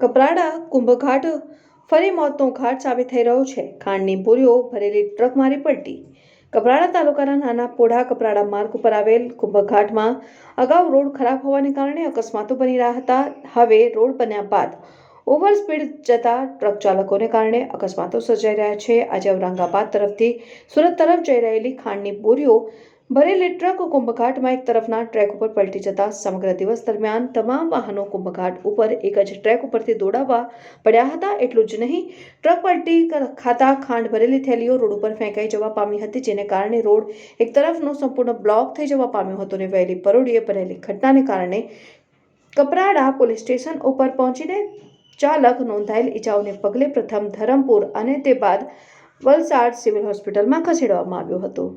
કપરાડા, કુંભઘાટ ફરી મોતનો ઘાટ સાબિત થઈ રહ્યો છે. ખાંડની બોરીઓ ભરેલી ટ્રક મારી પલટી. કપરાડા તાલુકાના નાના પોઢા કપરાડા માર્ગ ઉપર આવેલ કુંભઘાટમાં અગાઉ રોડ ખરાબ હોવાને કારણે અકસ્માતો બની રહ્યા હતા. હવે રોડ બન્યા બાદ ઓવર સ્પીડ જતા ટ્રક ચાલકોને કારણે અકસ્માતો સર્જાઈ રહ્યા છે. આજે ઔરંગાબાદ તરફથી સુરત તરફ જઈ રહેલી ખાંડની બોરીઓ ભરેલી ટ્રક કુંભઘાટમાં એક તરફના ટ્રેક ઉપર પલટી જતા સમગ્ર દિવસ દરમિયાન તમામ વાહનો કુંભઘાટ ઉપર એક જ ટ્રેક ઉપરથી દોડાવવા પડ્યા હતા. એટલું જ નહીં, ટ્રક પલટી ખાતા ખાંડ ભરેલી થેલીઓ રોડ ઉપર ફેંકાઈ જવા પામી હતી, જેને કારણે રોડ એક તરફનો સંપૂર્ણ બ્લોક થઈ જવા પામ્યો હતો અને વહેલી પરોડીએ બનેલી ઘટનાને કારણે કપરાડા પોલીસ સ્ટેશન ઉપર પહોંચીને ચાલક નોંધાયેલ ઇજાઓને પગલે પ્રથમ ધરમપુર અને તે બાદ વલસાડ સિવિલ હોસ્પિટલમાં ખસેડવામાં આવ્યો હતો.